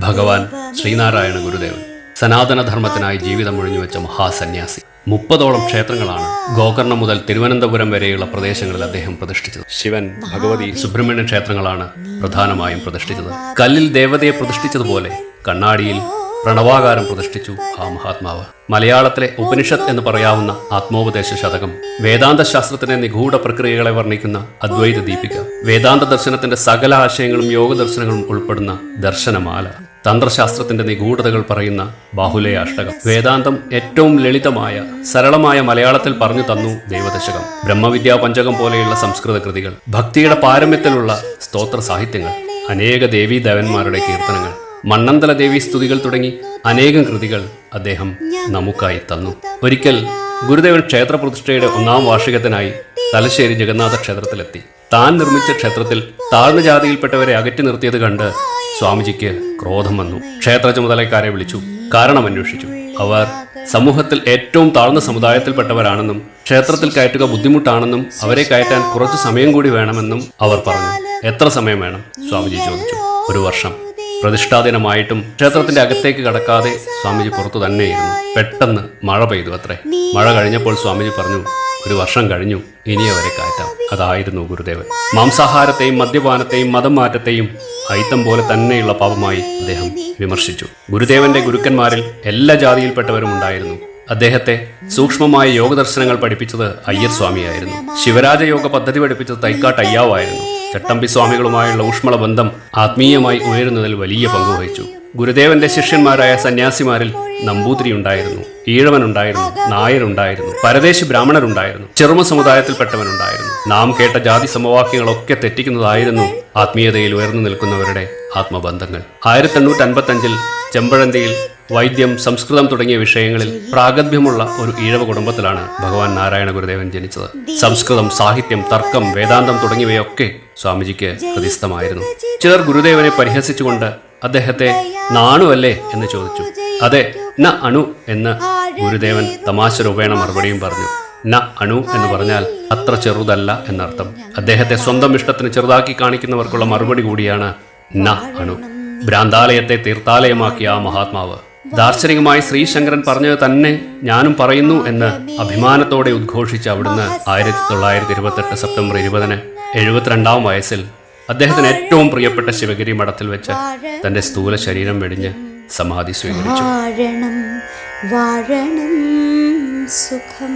ഭഗവാൻ ശ്രീനാരായണ ഗുരുദേവൻ സനാതനധർമ്മത്തിനായി ജീവിതം ഒഴിഞ്ഞുവെച്ച മഹാസന്യാസി. മുപ്പതോളം ക്ഷേത്രങ്ങളാണ് ഗോകർണം മുതൽ തിരുവനന്തപുരം വരെയുള്ള പ്രദേശങ്ങളിൽ അദ്ദേഹം പ്രതിഷ്ഠിച്ചത്. ശിവൻ ഭഗവതി സുബ്രഹ്മണ്യ ക്ഷേത്രങ്ങളാണ് പ്രധാനമായും പ്രതിഷ്ഠിച്ചത്. കല്ലിൽ ദേവതയെ പ്രതിഷ്ഠിച്ചതുപോലെ കണ്ണാടിയിൽ പ്രണവാകാരം പ്രതിഷ്ഠിച്ചു ആ മഹാത്മാവ്. മലയാളത്തിലെ ഉപനിഷത്ത് എന്ന് പറയാവുന്ന ആത്മോപദേശ ശതകം വേദാന്ത ശാസ്ത്രത്തിന്റെ നിഗൂഢ പ്രക്രിയകളെ വർണിക്കുന്ന അദ്വൈത ദീപിക വേദാന്ത ദർശനത്തിന്റെ സകല ആശയങ്ങളും യോഗ ദർശനങ്ങളും ഉൾപ്പെടുന്ന ദർശനമാല. തന്ത്രശാസ്ത്രത്തിന്റെ നിഗൂഢതകൾ പറയുന്ന ബാഹുലയാഷ്ടകം വേദാന്തം ഏറ്റവും ലളിതമായ സരളമായ മലയാളത്തിൽ പറഞ്ഞു തന്നു ദൈവദശകം. ബ്രഹ്മവിദ്യാ പഞ്ചകം പോലെയുള്ള സംസ്കൃത കൃതികൾ ഭക്തിയുടെ പാരമ്യത്തിലുള്ള സ്തോത്ര സാഹിത്യങ്ങൾ അനേക ദേവീ ദേവന്മാരുടെ കീർത്തനങ്ങൾ മണ്ണന്തല ദേവി സ്തുതികൾ തുടങ്ങി അനേകം കൃതികൾ അദ്ദേഹം നമുക്കായി തന്നു. ഒരിക്കൽ ഗുരുദേവൻ ക്ഷേത്രപ്രതിഷ്ഠയുടെ ഒന്നാം വാർഷികത്തിനായി തലശ്ശേരി ജഗന്നാഥ ക്ഷേത്രത്തിലെത്തി. താൻ നിർമ്മിച്ച ക്ഷേത്രത്തിൽ താഴ്ന്ന ജാതിയിൽപ്പെട്ടവരെ അകറ്റി നിർത്തിയത് കണ്ട് സ്വാമിജിക്ക് ക്രോധം വന്നു. ക്ഷേത്ര ചുമതലക്കാരെ വിളിച്ചു. കാരണം അന്വേഷിച്ചു. അവർ സമൂഹത്തിൽ ഏറ്റവും താഴ്ന്ന സമുദായത്തിൽപ്പെട്ടവരാണെന്നും ക്ഷേത്രത്തിൽ കയറ്റുക ബുദ്ധിമുട്ടാണെന്നും അവരെ കയറ്റാൻ കുറച്ചു സമയം കൂടി വേണമെന്നും അവർ പറഞ്ഞു. എത്ര സമയം വേണം? സ്വാമിജി ചോദിച്ചു. ഒരു വർഷം. പ്രതിഷ്ഠാദിനമായിട്ടും ക്ഷേത്രത്തിന്റെ അകത്തേക്ക് കടക്കാതെ സ്വാമിജി പുറത്തു തന്നെയിരുന്നു. പെട്ടെന്ന് മഴ പെയ്തു അത്രേ. മഴ കഴിഞ്ഞപ്പോൾ സ്വാമിജി പറഞ്ഞു ഒരു വർഷം കഴിഞ്ഞു. ഇനി അവരെ കയറ്റാം. അതായിരുന്നു ഗുരുദേവൻ. മാംസാഹാരത്തെയും മദ്യപാനത്തെയും മതം മാറ്റത്തെയും അയിത്തം പോലെ തന്നെയുള്ള പാപമായി അദ്ദേഹം വിമർശിച്ചു. ഗുരുദേവന്റെ ഗുരുക്കന്മാരിൽ എല്ലാ ജാതിയിൽപ്പെട്ടവരും ഉണ്ടായിരുന്നു. അദ്ദേഹത്തെ സൂക്ഷ്മമായ യോഗദർശനങ്ങൾ പഠിപ്പിച്ചത് അയ്യർ സ്വാമിയായിരുന്നു. ശിവരാജ യോഗ പദ്ധതി പഠിപ്പിച്ചത് തൈക്കാട്ട് അയ്യാവായിരുന്നു. ചട്ടമ്പി സ്വാമികളുമായുള്ള ഊഷ്മള ബന്ധം ആത്മീയമായി ഉയരുന്നതിൽ വലിയ പങ്ക് വഹിച്ചു. ഗുരുദേവന്റെ ശിഷ്യന്മാരായ സന്യാസിമാരിൽ നമ്പൂതിരി ഉണ്ടായിരുന്നു ഈഴവനുണ്ടായിരുന്നു നായരുണ്ടായിരുന്നു പരദേശി ബ്രാഹ്മണരുണ്ടായിരുന്നു ചെറുമ സമുദായത്തിൽപ്പെട്ടവനുണ്ടായിരുന്നു. നാം കേട്ട ജാതി സമവാക്യങ്ങളൊക്കെ തെറ്റിക്കുന്നതായിരുന്നു ആത്മീയതയിൽ ഉയർന്നു നിൽക്കുന്നവരുടെ ആത്മബന്ധങ്ങൾ. ആയിരത്തി എണ്ണൂറ്റി അൻപത്തി അഞ്ചിൽ ചെമ്പഴന്തിയിൽ വൈദ്യം സംസ്കൃതം തുടങ്ങിയ വിഷയങ്ങളിൽ പ്രാഗത്ഭ്യമുള്ള ഒരു ഈഴവ കുടുംബത്തിലാണ് ഭഗവാൻ നാരായണ ഗുരുദേവൻ ജനിച്ചത്. സംസ്കൃതം സാഹിത്യം തർക്കം വേദാന്തം തുടങ്ങിയവയൊക്കെ സ്വാമിജിക്ക് ഹൃദിസ്ഥമായിരുന്നു ചിലർ ഗുരുദേവനെ പരിഹസിച്ചുകൊണ്ട് അദ്ദേഹത്തെ നാണുവല്ലേ എന്ന് ചോദിച്ചു. അതെ ന അണു എന്ന് ഗുരുദേവൻ തമാശ രൂപേണ മറുപടിയും പറഞ്ഞു. ന അണു എന്ന് പറഞ്ഞാൽ അത്ര ചെറുതല്ല എന്നർത്ഥം. അദ്ദേഹത്തെ സ്വന്തം ഇഷ്ടത്തിന് ചെറുതാക്കി കാണിക്കുന്നവർക്കുള്ള മറുപടി കൂടിയാണ് ന അണു. ഭ്രാന്താലയത്തെ തീർത്ഥാലയമാക്കിയ ആ മഹാത്മാവ്. ദാർശനികമായി ശ്രീശങ്കരൻ പറഞ്ഞത് തന്നെ ഞാനും പറയുന്നു എന്ന് അഭിമാനത്തോടെ ഉദ്ഘോഷിച്ച അവിടുന്ന് ആയിരത്തി തൊള്ളായിരത്തി ഇരുപത്തെട്ട് സെപ്റ്റംബർ ഇരുപതിന് എഴുപത്തിരണ്ടാം വയസ്സിൽ അദ്ദേഹത്തിന് ഏറ്റവും പ്രിയപ്പെട്ട ശിവഗിരി മഠത്തിൽ വെച്ച് തന്റെ സ്ഥൂല ശരീരം വെടിഞ്ഞ് സമാധി സ്വീകരിച്ചു. വാഴണം വാഴണം സുഖം.